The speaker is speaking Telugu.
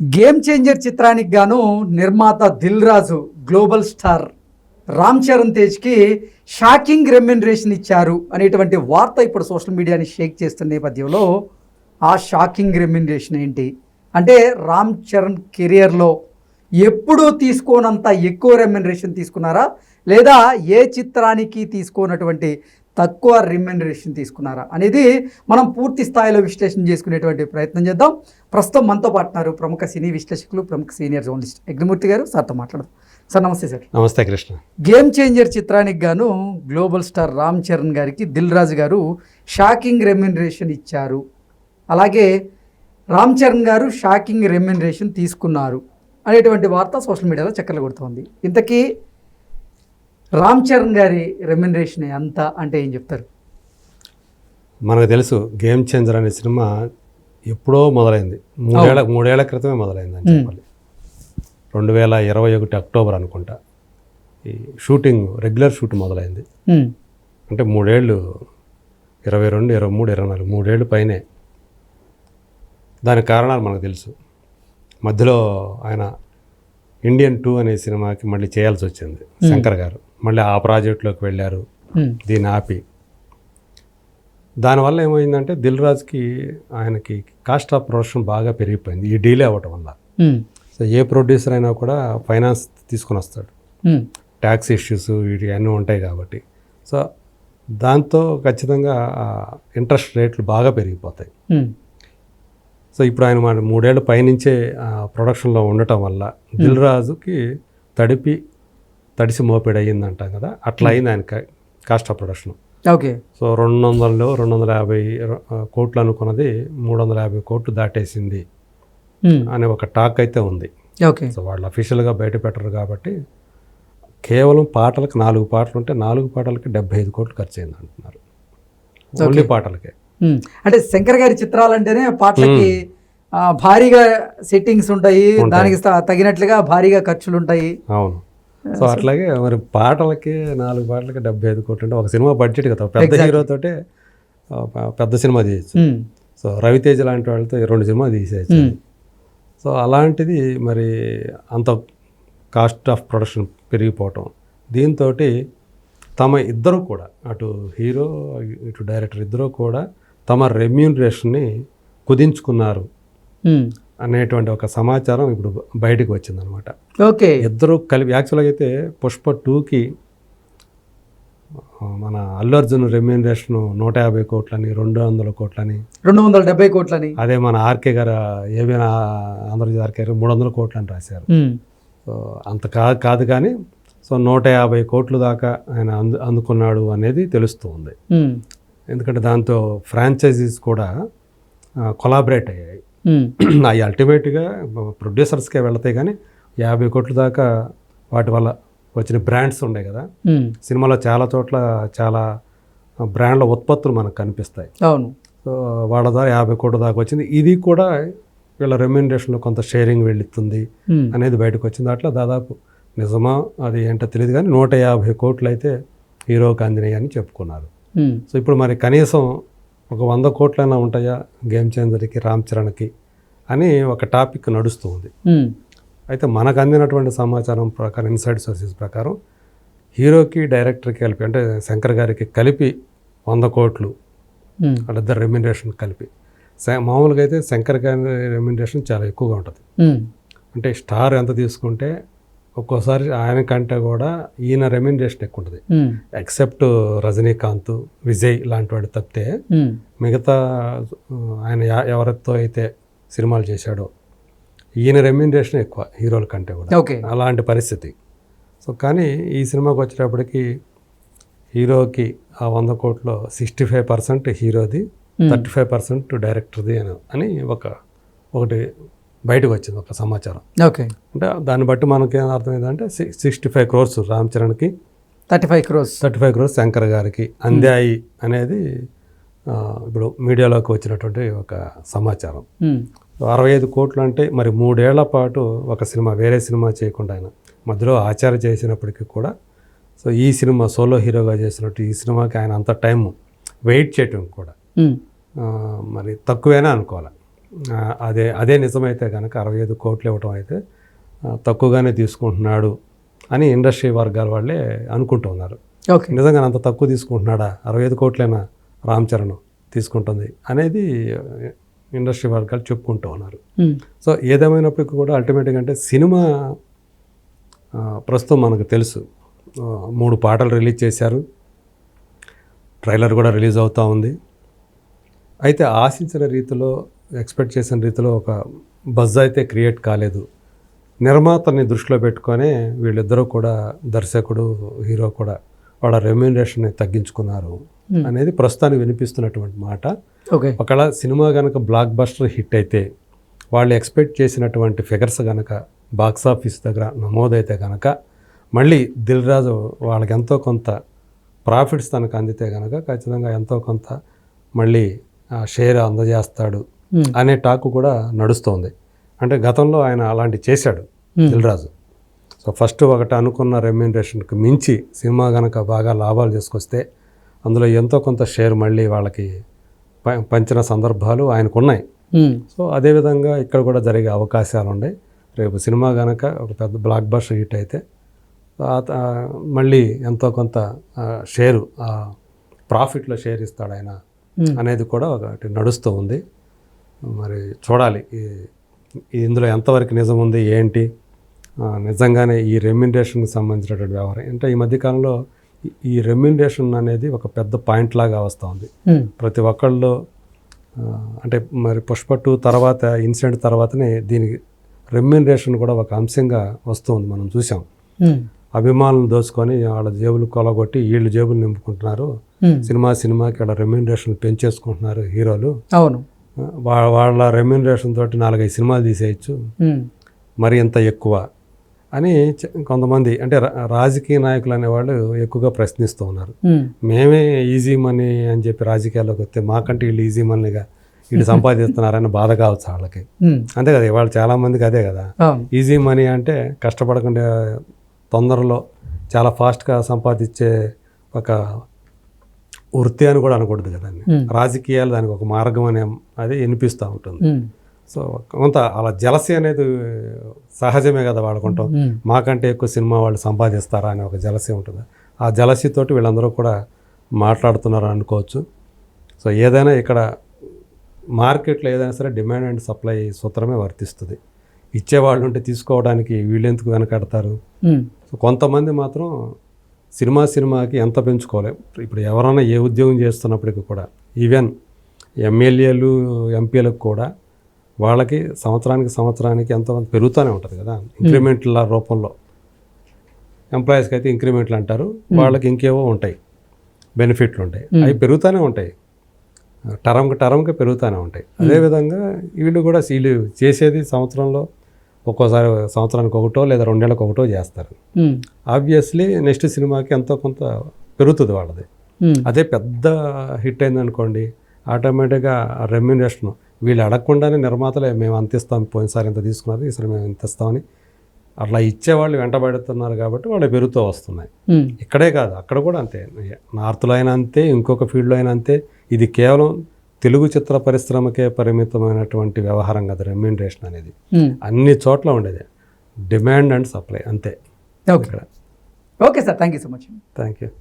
గేమ్ చేంజర్ చిత్రానికి గాను నిర్మాత దిల్ రాజు గ్లోబల్ స్టార్ రామ్ చరణ్ తేజ్కి షాకింగ్ రెమ్యునరేషన్ ఇచ్చారు అనేటువంటి వార్త ఇప్పుడు సోషల్ మీడియాని షేక్ చేస్తున్న నేపథ్యంలో ఆ షాకింగ్ రెమ్యునరేషన్ ఏంటి? అంటే రామ్ చరణ్ కెరియర్లో ఎప్పుడూ తీసుకోనంత ఎక్కువ రెమ్యునరేషన్ తీసుకున్నారా? లేదా ఏ చిత్రానికి తీసుకోనటువంటి తక్కువ రెమ్యునరేషన్ తీసుకున్నారా అనేది మనం పూర్తి స్థాయిలో విశ్లేషణ చేసుకునేటువంటి ప్రయత్నం చేద్దాం. ప్రస్తుతం మనతో పాటున్నారు ప్రముఖ సినీ విశ్లేషకులు ప్రముఖ సీనియర్ జర్నలిస్ట్ యజ్ఞమూర్తి గారు. సార్తో మాట్లాడదాం. సార్ నమస్తే సార్. నమస్తే కృష్ణ. గేమ్ చేంజర్ చిత్రానికి గాను గ్లోబల్ స్టార్ రామ్ చరణ్ గారికి దిల్ రాజు గారు షాకింగ్ రెమ్యునరేషన్ ఇచ్చారు. అలాగే రామ్ చరణ్ గారు షాకింగ్ రెమ్యునరేషన్ తీసుకున్నారు అనేటువంటి వార్త సోషల్ మీడియాలో చక్కర్లు కొడుతోంది. ఇంతకీ రామ్ చరణ్ గారి రెమ్యునరేషన్ ఎంత అంటే ఏం చెప్తారు? మనకు తెలుసు గేమ్ చేంజర్ అనే సినిమా ఎప్పుడో మొదలైంది. మూడేళ్ళ మూడేళ్ళ క్రితమే మొదలైంది అని చెప్పాలి. రెండు వేల ఇరవై ఒకటి అక్టోబర్ అనుకుంటా ఈ షూటింగ్ రెగ్యులర్ షూట్ మొదలైంది. అంటే మూడేళ్ళు ఇరవై రెండు ఇరవై మూడు ఇరవై నాలుగు మూడేళ్ళు పైనే. దానికి కారణాలు మనకు తెలుసు. మధ్యలో ఆయన ఇండియన్ టూ అనే సినిమాకి మళ్ళీ చేయాల్సి వచ్చింది శంకర్ గారు. మళ్ళీ ఆ ప్రాజెక్టులోకి వెళ్ళారు. దీన్ని ఆపి. దానివల్ల ఏమైందంటే దిల్ రాజుకి ఆయనకి కాస్ట్ ఆఫ్ ప్రొడక్షన్ బాగా పెరిగిపోయింది. ఈ డీలే అవ్వటం వల్ల. సో ఏ ప్రొడ్యూసర్ అయినా కూడా ఫైనాన్స్ తీసుకొని వస్తాడు. ట్యాక్స్ ఇష్యూస్ వీటి అన్నీ ఉంటాయి కాబట్టి. సో దాంతో ఖచ్చితంగా ఇంట్రెస్ట్ రేట్లు బాగా పెరిగిపోతాయి. సో ఇప్పుడు ఆయన మన మూడేళ్ళ పైనుంచే ప్రొడక్షన్లో ఉండటం వల్ల దిల్ రాజుకి తడిపి తడిసి మోపిడి అయ్యిందంటాం కదా అట్లా అయింది ఆయన cost of production. Okay. So రెండు వందలు రెండు వందల యాభై కోట్లు అనుకున్నది మూడు వందల యాభై కోట్లు దాటేసింది అనే ఒక టాక్ అయితే ఉంది. ఓకే. సో వాళ్ళు అఫీషియల్గా బయట పెట్టరు కాబట్టి కేవలం పాటలకు నాలుగు పాటలు ఉంటే నాలుగు పాటలకి డెబ్బై ఐదు కోట్లు ఖర్చు అయింది అంటున్నారు ఓన్లీ పాటలకే. అంటే శంకర్ గారి చిత్రాలంటేనే పాటలకి ఆ, భారీగా సెట్టింగ్స్ ఉంటాయి దానికి తగినట్లుగా భారీగా ఖర్చులు ఉంటాయి అవును. సో అట్లాగే మరి పాటలకి నాలుగు పాటలకి డెబ్బై ఐదు కోట్లు అంటే ఒక సినిమా బడ్జెట్ కదా. పెద్ద హీరోతోటే పెద్ద సినిమా తీయచ్చు. ఉమ్, సో రవితేజ లాంటి వాళ్ళతో రెండు సినిమా తీసేయచ్చు. ఉమ్, సో అలాంటిది మరి అంత కాస్ట్ ఆఫ్ ప్రొడక్షన్ పెరిగిపోవటం. దీంతో తమ ఇద్దరు కూడా అటు హీరో ఇటు డైరెక్టర్ ఇద్దరు కూడా తమ రెమ్యూనరేషన్ని కుదించుకున్నారు. ఉమ్, అనేటువంటి ఒక సమాచారం ఇప్పుడు బయటకు వచ్చిందనమాట. ఓకే. ఇద్దరు కలిపి యాక్చువల్గా అయితే పుష్ప టూకి మన అల్లు అర్జున్ రెమ్యూనరేషన్ నూట యాభై కోట్లని రెండు వందల కోట్లని రెండు వందల డెబ్బై కోట్లని. అదే మన ఆర్కే గారు ఏమైనా ఆంధ్రప్రదేశ్ ఆర్కే గారు మూడు వందల కోట్లు అని రాశారు సో అంత కాదు కాదు కానీ సో నూట యాభై కోట్లు దాకా ఆయన అందు అందుకున్నాడు అనేది తెలుస్తూ ఉంది ఎందుకంటే దాంతో ఫ్రాంచైజీస్ కూడా కొలాబరేట్ అయ్యాయి. అవి అల్టిమేట్గా ప్రొడ్యూసర్స్కే వెళతాయి కానీ యాభై కోట్ల దాకా వాటి వల్ల వచ్చిన బ్రాండ్స్ ఉన్నాయి కదా. సినిమాలో చాలా చోట్ల చాలా బ్రాండ్ల ఉత్పత్తులు మనకు కనిపిస్తాయి. అవును. సో వాళ్ళ ద్వారా యాభై కోట్ల దాకా వచ్చింది. ఇది కూడా వీళ్ళ రెమ్యూనరేషన్లో కొంత షేరింగ్ ఉమ్, అనేది బయటకు వచ్చింది. అట్లా దాదాపు నిజమా అది ఏంటో తెలియదు కానీ నూట యాభై కోట్లు అయితే హీరోకి అందినాయి అని చెప్పుకున్నారు. సో ఇప్పుడు మరి కనీసం ఒక వంద కోట్లైనా ఉంటాయా గేమ్ చేంజర్కి రామ్ చరణ్కి అని ఒక టాపిక్ నడుస్తూ ఉంది. అయితే మనకు అందినటువంటి సమాచారం ప్రకారం ఇన్సైడ్ సోర్సెస్ ప్రకారం హీరోకి డైరెక్టర్కి కలిపి అంటే శంకర్ గారికి కలిపి వంద కోట్లు వాళ్ళిద్దరు రెమ్యునరేషన్ కలిపి. మామూలుగా అయితే శంకర్ గారి రెమ్యునరేషన్ చాలా ఎక్కువగా ఉంటుంది. అంటే స్టార్ ఎంత తీసుకుంటే ఒక్కోసారి ఆయన కంటే కూడా ఈయన రెమ్యునరేషన్ ఎక్కువ ఉంటుంది. ఎక్సెప్ట్ రజనీకాంత్ విజయ్ లాంటి వాడు తప్పితే మిగతా ఆయన ఎవరితో అయితే సినిమాలు చేశాడో ఈయన రెమ్యునరేషన్ ఎక్కువ హీరోల కంటే కూడా. అలాంటి పరిస్థితి. సో కానీ ఈ సినిమాకి వచ్చేటప్పటికి హీరోకి ఆ వంద కోట్లో సిక్స్టీ ఫైవ్ పర్సెంట్ హీరోది థర్టీ ఫైవ్ పర్సెంట్ డైరెక్టర్ది అని అని ఒక ఒకటి బయటకు వచ్చింది ఒక సమాచారం. ఓకే. అంటే దాన్ని బట్టి మనకి ఏం అర్థమైందంటే sixty five crores Ram చరణ్కి thirty five crores. Thirty five crores Shankar గారికి అందాయి అనేది ఇప్పుడు మీడియాలోకి వచ్చినటువంటి ఒక సమాచారం. అరవై ఐదు కోట్లు అంటే మరి మూడేళ్ళ పాటు ఒక సినిమా వేరే సినిమా చేయకుండా ఆయన మధ్యలో ఆచార్య చేసినప్పటికీ కూడా సో ఈ సినిమా సోలో హీరోగా చేసినట్టు ఈ సినిమాకి ఆయన అంత టైం వెయిట్ చేయటం కూడా మరి తక్కువేనా అనుకోవాలి? అదే అదే నిజమైతే కనుక అరవై ఐదు కోట్లు ఇవ్వటం అయితే తక్కువగానే తీసుకుంటున్నాడు అని ఇండస్ట్రీ వర్గాల వాళ్ళే అనుకుంటున్నారు ఓకే. నిజంగా అంత తక్కువ తీసుకుంటున్నాడా? అరవై ఐదు కోట్లైనా రామ్ చరణ్ తీసుకుంటుంది అనేది ఇండస్ట్రీ వర్గాలు చెప్పుకుంటూ ఉన్నారు. సో ఏదేమైనప్పటికీ కూడా అల్టిమేట్గా అంటే సినిమా ప్రస్తుతం మనకు తెలుసు. మూడు పాటలు రిలీజ్ చేశారు. ట్రైలర్ కూడా రిలీజ్ అవుతూ ఉంది. అయితే ఆశించిన రీతిలో ఎక్స్పెక్ట్ చేసిన రీతిలో ఒక బజ్ అయితే క్రియేట్ కాలేదు. నిర్మాతని దృష్టిలో పెట్టుకొని వీళ్ళిద్దరూ కూడా దర్శకుడు హీరో కూడా వాళ్ళ రెమ్యూనరేషన్ని తగ్గించుకున్నారు అనేది ప్రస్తుతానికి వినిపిస్తున్నటువంటి మాట. ఒకవేళ సినిమా కనుక బ్లాక్ బస్టర్ హిట్ అయితే వాళ్ళు ఎక్స్పెక్ట్ చేసినటువంటి ఫిగర్స్ కనుక బాక్స్ ఆఫీస్ దగ్గర నమోదైతే కనుక మళ్ళీ దిల్ రాజు వాళ్ళకి ఎంతో కొంత ప్రాఫిట్స్ తనకు అందితే కనుక ఖచ్చితంగా ఎంతో కొంత మళ్ళీ షేర్ అందజేస్తాడు అనే టాక్ కూడా నడుస్తోంది. అంటే గతంలో ఆయన అలాంటి చేశాడు Hmm. Dil Raju so first ఒకటి అనుకున్న రెమ్యూనరేషన్కి మించి సినిమా కనుక బాగా లాభాలు తీసుకొస్తే అందులో ఎంతో కొంత షేర్ మళ్ళీ వాళ్ళకి పంచిన సందర్భాలు ఆయనకు ఉన్నాయి ఉమ్, సో అదేవిధంగా ఇక్కడ కూడా జరిగే అవకాశాలు ఉన్నాయి రేపు సినిమా కనుక ఒక పెద్ద బ్లాక్ బస్టర్ హిట్ అయితే మళ్ళీ ఎంతో కొంత షేరు ప్రాఫిట్లో షేర్ ఇస్తాడు ఆయన అనేది కూడా ఒకటి నడుస్తూ ఉంది. మరి చూడాలి. ఇందులో ఎంతవరకు నిజం ఉంది ఏంటి? నిజంగానే ఈ రెమ్యునరేషన్కి సంబంధించినటువంటి వ్యవహారం. అంటే ఈ మధ్యకాలంలో ఈ- రెమ్యునరేషన్ అనేది ఒక పెద్ద పాయింట్ లాగా వస్తూ ఉంది ప్రతి ఒక్కళ్ళు అంటే మరి పుష్ప టూ తర్వాత ఇన్సిడెంట్ తర్వాతనే దీనికి రెమ్యునరేషన్ కూడా ఒక అంశంగా వస్తుంది మనం చూసాం అభిమానులు దోచుకొని వాళ్ళ జేబులు కొలగొట్టి వీళ్ళు జేబులు నింపుకుంటున్నారు. సినిమా సినిమాకి వాళ్ళ రెమ్యునరేషన్ పెంచేసుకుంటున్నారు హీరోలు. అవును. వాళ్ళ రెమ్యునరేషన్ తోటి నాలుగైదు సినిమాలు తీసేయచ్చు. మరి ఇంత ఎక్కువ? అని కొంతమంది అంటే రాజకీయ నాయకులు అనేవాళ్ళు ఎక్కువగా ప్రశ్నిస్తూ ఉన్నారు. మేమే ఈజీ మనీ అని చెప్పి రాజకీయాల్లోకి వస్తే మాకంటే వీళ్ళు ఈజీ మనీగా వీళ్ళు సంపాదిస్తున్నారని బాధ కావచ్చు వాళ్ళకి. అంతే కదా ఇవాళ చాలామందికి అదే కదా. ఈజీ మనీ అంటే కష్టపడకుండా తొందరలో చాలా ఫాస్ట్గా సంపాదించే ఒక వృత్తి అని కూడా అనకూడదు కదండి Hmm. రాజకీయాలు దానికి ఒక మార్గం అనే అది వినిపిస్తూ ఉంటుంది. సో కొంత అలా జలసి అనేది సహజమే కదా వాడుకుంటాం. మాకంటే ఎక్కువ సినిమా వాళ్ళు సంపాదిస్తారా అనే ఒక జలసి ఉంటుంది. ఆ జలసితోటి వీళ్ళందరూ కూడా మాట్లాడుతున్నారు అనుకోవచ్చు. సో ఏదైనా ఇక్కడ మార్కెట్లో ఏదైనా సరే డిమాండ్ అండ్ సప్లై సూత్రమే వర్తిస్తుంది. ఇచ్చేవాళ్ళు ఉంటే తీసుకోవడానికి వీళ్ళెందుకు వెనకడతారు? సో కొంతమంది మాత్రం సినిమా సినిమాకి ఎంత పెంచుకోవాలి ఇప్పుడు ఎవరైనా ఏ ఉద్యోగం చేస్తున్నప్పటికీ కూడా ఈవెన్ ఎమ్మెల్యేలు ఎంపీలకు కూడా వాళ్ళకి సంవత్సరానికి సంవత్సరానికి ఎంతో పెరుగుతూనే ఉంటుంది కదా ఇంక్రిమెంట్ల రూపంలో. ఎంప్లాయీస్కి అయితే ఇంక్రిమెంట్లు అంటారు వాళ్ళకి ఇంకేవో ఉంటాయి బెనిఫిట్లు ఉంటాయి. అవి పెరుగుతూనే ఉంటాయి. టర్మ్కి టర్మ్కి పెరుగుతూనే ఉంటాయి. అదేవిధంగా వీళ్ళు కూడా వీళ్ళు చేసేది సంవత్సరంలో ఒక్కోసారి సంవత్సరానికి ఒకటో లేదా రెండేళ్ళకి ఒకటో చేస్తారు. ఆబ్వియస్లీ నెక్స్ట్ సినిమాకి ఎంతో కొంత పెరుగుతుంది వాళ్ళది. అదే పెద్ద హిట్ అయిందనుకోండి ఆటోమేటిక్గా ఆ రెమ్యునరేషన్ వీళ్ళు అడగకుండానే నిర్మాతలే మేము అంత ఇస్తాం పోయినసారి ఇంత తీసుకున్నారు ఈసారి మేము ఇంత ఇస్తామని అట్లా ఇచ్చేవాళ్ళు వెంటబడుతున్నారు కాబట్టి వాళ్ళు పెరుగుతూ వస్తున్నాయి. ఇక్కడే కాదు అక్కడ కూడా అంతే. నార్త్లో అయినా అంతే ఇంకొక ఫీల్డ్లో అయినా అంతే. ఇది కేవలం తెలుగు చిత్ర పరిశ్రమకే పరిమితమైనటువంటి వ్యవహారం కదా రెమ్యూనరేషన్ అనేది. ఉమ్. అన్ని చోట్ల ఉండేది. డిమాండ్ అండ్ సప్లై అంతే. Okay okay sir thank you so much thank you